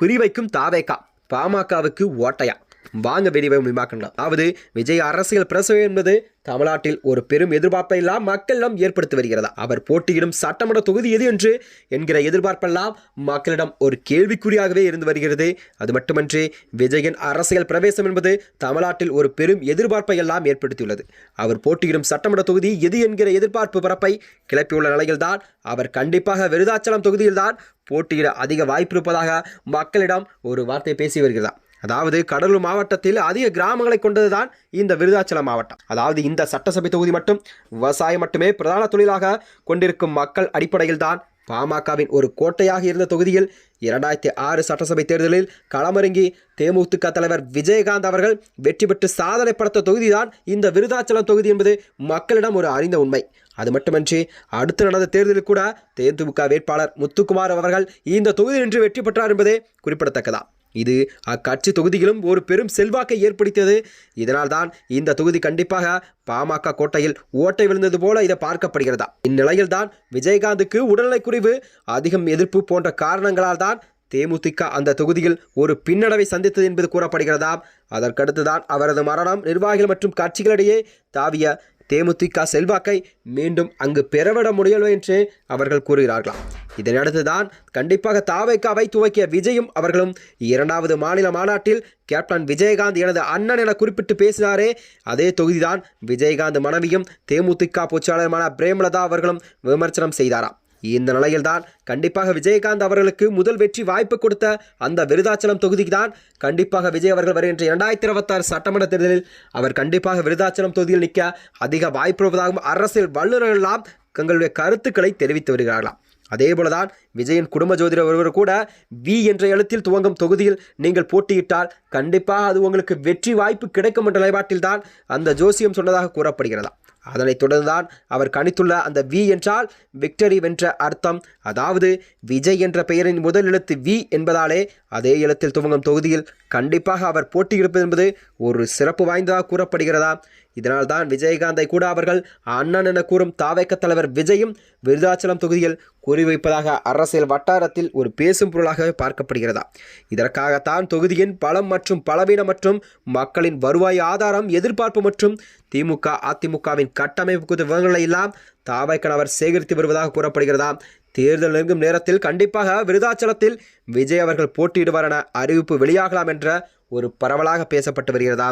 குறிவைக்கும் தாவேக்கா. பாமகவுக்கு ஓட்டையா. வாங்க விரிவை விரிவாக்கலாம் அதாவது விஜய் அரசியல் பிரசவம் என்பது தமிழ்நாட்டில் ஒரு பெரும் எதிர்பார்ப்பெல்லாம் மக்களிடம் ஏற்படுத்தி வருகிறதா? அவர் போட்டியிடும் சட்டமன்ற தொகுதி எது என்று என்கிற எதிர்பார்ப்பெல்லாம் மக்களிடம் ஒரு கேள்விக்குறியாகவே இருந்து வருகிறது. அது மட்டுமன்றி விஜயின் அரசியல் பிரவேசம் என்பது தமிழ்நாட்டில் ஒரு பெரும் எதிர்பார்ப்பை எல்லாம் ஏற்படுத்தியுள்ளது. அவர் போட்டியிடும் சட்டமன்ற தொகுதி எது என்கிற எதிர்பார்ப்பு பரப்பை கிளப்பியுள்ள நிலையில்தான் அவர் கண்டிப்பாக விருதாச்சலம் தொகுதியில்தான் போட்டியிட அதிக வாய்ப்பு இருப்பதாக மக்களிடம் ஒரு வார்த்தை பேசி வருகிறதா? அதாவது கடலூர் மாவட்டத்தில் அதிக கிராமங்களை கொண்டதுதான் இந்த விருதாச்சலம் மாவட்டம். அதாவது இந்த சட்டசபை தொகுதி மட்டும் விவசாயம் மட்டுமே பிரதான தொழிலாக கொண்டிருக்கும் மக்கள் அடிப்படையில் தான் பாமகவின் ஒரு கோட்டையாக இருந்த தொகுதியில் இரண்டாயிரத்தி ஆறு சட்டசபை தேர்தலில் களமிறங்கி தேமுதிக தலைவர் விஜயகாந்த் அவர்கள் வெற்றி பெற்று சாதனை படுத்த தொகுதிதான் இந்த விருதாச்சலம் தொகுதி என்பது மக்களிடம் ஒரு அறிந்த உண்மை. அது மட்டுமன்றி அடுத்து நடந்த தேர்தலில் கூட தேமுதிக வேட்பாளர் முத்துக்குமார் அவர்கள் இந்த தொகுதி நின்று வெற்றி பெற்றார் என்பதே குறிப்பிடத்தக்கதா? இது அக்கட்சி தொகுதியிலும் ஒரு பெரும் செல்வாக்கை ஏற்படுத்தியது. இதனால்தான் இந்த தொகுதி கண்டிப்பாக பாமக கோட்டையில் ஓட்டை விழுந்தது போல இதை பார்க்கப்படுகிறதா. இந்நிலையில்தான் விஜயகாந்துக்கு உடல்நலை குறைவு அதிகம் எதிர்ப்பு போன்ற காரணங்களால் தான் தேமுதிக அந்த தொகுதியில் ஒரு பின்னடைவை சந்தித்தது என்பது கூறப்படுகிறதாம். அதற்கடுத்துதான் அவரது மரணம் நிர்வாகிகள் மற்றும் கட்சிகளிடையே தாவிய தேமுதிக செல்வாக்கை மீண்டும் அங்கு பெறவிட முடியவில்லை என்று அவர்கள் கூறுகிறார்களாம். இதனையடுத்துதான் கண்டிப்பாக தாவைக்காவை துவக்கிய விஜயும் அவர்களும் இரண்டாவது மாநில மாநாட்டில் கேப்டன் விஜயகாந்த் எனது அண்ணன் என குறிப்பிட்டு பேசினாரே. அதே தொகுதிதான் விஜயகாந்த் மனைவியும் தேமுதிக பொச்சாளருமான பிரேமலதா அவர்களும் விமர்சனம் செய்தாராம். இந்த நிலையில்தான் கண்டிப்பாக விஜயகாந்த் அவர்களுக்கு முதல் வெற்றி வாய்ப்பு கொடுத்த அந்த விருதாச்சலம் தொகுதிக்கு தான் கண்டிப்பாக விஜய் அவர்கள் வருகின்ற இரண்டாயிரத்தி இருபத்தாறு சட்டமன்ற தேர்தலில் அவர் கண்டிப்பாக விருதாச்சலம் தொகுதியில் நிற்க அதிக வாய்ப்பு இருப்பதாகவும் அரசியல் வல்லுநர்களெல்லாம் தங்களுடைய கருத்துக்களை தெரிவித்து வருகிறார்களாம். அதேபோலதான் விஜயின் குடும்ப ஜோதிடர் ஒருவர் கூட வி என்ற எழுத்தில் துவங்கும் தொகுதியில் நீங்கள் போட்டியிட்டால் கண்டிப்பாக அது உங்களுக்கு வெற்றி வாய்ப்பு கிடைக்கும் என்ற நிலைப்பாட்டில்தான் அந்த ஜோசியம் சொன்னதாக கூறப்படுகிறதா அதனைத் தொடர்ந்துதான் அவர் கணித்துள்ள அந்த வி என்றால் விக்டரி வென்ற அர்த்தம். அதாவது விஜய் என்ற பெயரின் முதல் எழுத்து வி என்பதாலே அதே எழுத்தில் துவங்கும் தொகுதியில் கண்டிப்பாக அவர் போட்டியிடுப்பது என்பது ஒரு சிறப்பு வாய்ந்ததாக கூறப்படுகிறதா? இதனால் தான் விஜயகாந்தை கூட அவர்கள் அண்ணன் என கூறும் தாவேக்க தலைவர் விஜயும் விருதாச்சலம் தொகுதியில் குறிவைப்பதாக அரசியல் வட்டாரத்தில் ஒரு பேசும் பொருளாகவே பார்க்கப்படுகிறதா? இதற்காகத்தான் தொகுதியின் பலம் மற்றும் பலவீனம் மற்றும் மக்களின் வருவாய் ஆதாரம் எதிர்பார்ப்பு மற்றும் திமுக அதிமுகவின் கட்டமைப்பு விவரங்களை எல்லாம் தாவைக்கன் அவர் சேகரித்து வருவதாக கூறப்படுகிறதா? தேர்தல் நெருங்கும் நேரத்தில் கண்டிப்பாக விருதாச்சலத்தில் விஜய் அவர்கள் போட்டியிடுவார் என அறிவிப்பு வெளியாகலாம் என்ற ஒரு பரவலாக பேசப்பட்டு வருகிறதா?